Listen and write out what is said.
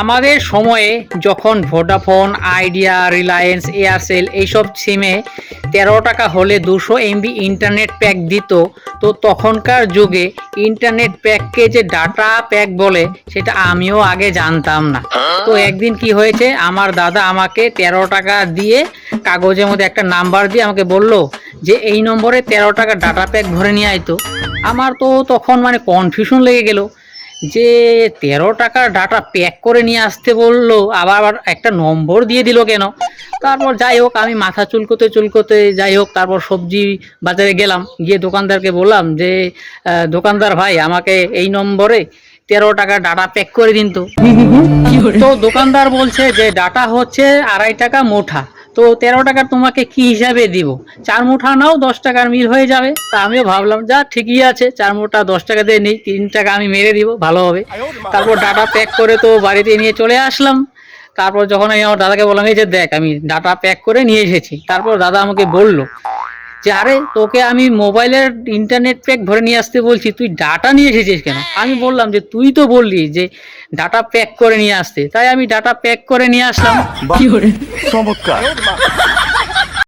আমাদের সময়ে যখন ভোডাফোন আইডিয়া রিলায়েন্স এয়ারসেল এইসব সিমে তেরো টাকা হলে দুশো এমবি ইন্টারনেট প্যাক দিত, তো তখনকার যুগে ইন্টারনেট প্যাককে যে ডাটা প্যাক বলে, সেটা আমিও আগে জানতাম না। তো একদিন কি হয়েছে, আমার দাদা আমাকে তেরো টাকা দিয়ে কাগজের মধ্যে একটা নাম্বার দিয়ে আমাকে বলল যে, এই নম্বরে তেরো টাকা ডাটা প্যাক ভরে নিয়ে আইতো আমার তো তখন মানে কনফিউশন লেগে গেল। যে তেরো টাকার ডাটা প্যাক করে নিয়ে আসতে বলল আবার একটা নম্বর দিয়ে দিল কেন? তারপর যাই হোক আমি মাথা চুলকোতে চুলকোতে যাই হোক তারপর সবজি বাজারে গেলাম গিয়ে দোকানদারকে বললাম যে দোকানদার ভাই আমাকে এই নম্বরে তেরো টাকা ডাটা প্যাক করে দিন তো। তো দোকানদার বলছে যে ডাটা হচ্ছে আড়াই টাকা মোঠা। তো তেরো টাকা তোমাকে কি হিসাবে দিব? চার মুঠা নাও, দশ টাকার মিল হয়ে যাবে। তা আমিও ভাবলাম, যা ঠিকই আছে, চার মুঠা দশ টাকা দিয়ে নিই, তিন টাকা আমি মেরে দিব, ভালো হবে। তারপর ডাটা প্যাক করে তো বাড়িতে নিয়ে চলে আসলাম। তারপর যখন আমি আমার দাদাকে বললাম, এই যে দেখ, আমি ডাটা প্যাক করে নিয়ে এসেছি। তারপর দাদা আমাকে বলল যে আরে তোকে আমি মোবাইলের ইন্টারনেট প্যাক ভরে নিয়ে আসতে বলছি তুই ডাটা নিয়ে এসেছিস কেন? আমি বললাম যে তুই তো বললি যে ডাটা প্যাক করে নিয়ে আসতে। তাই আমি ডাটা প্যাক করে নিয়ে আসলাম। চমৎকার।